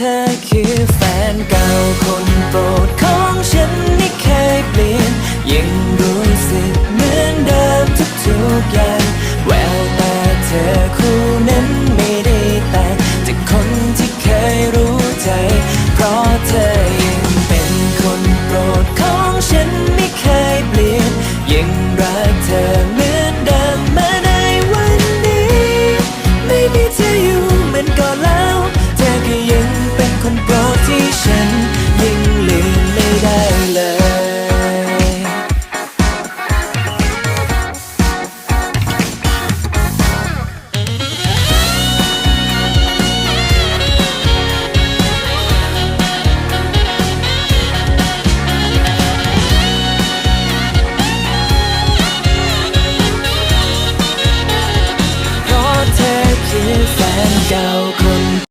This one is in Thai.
เธอคือแฟนเก่าคน คนโปรดที่ฉันยังลืมไม่ได้เลยเพราะเธอคือแฟนเก่า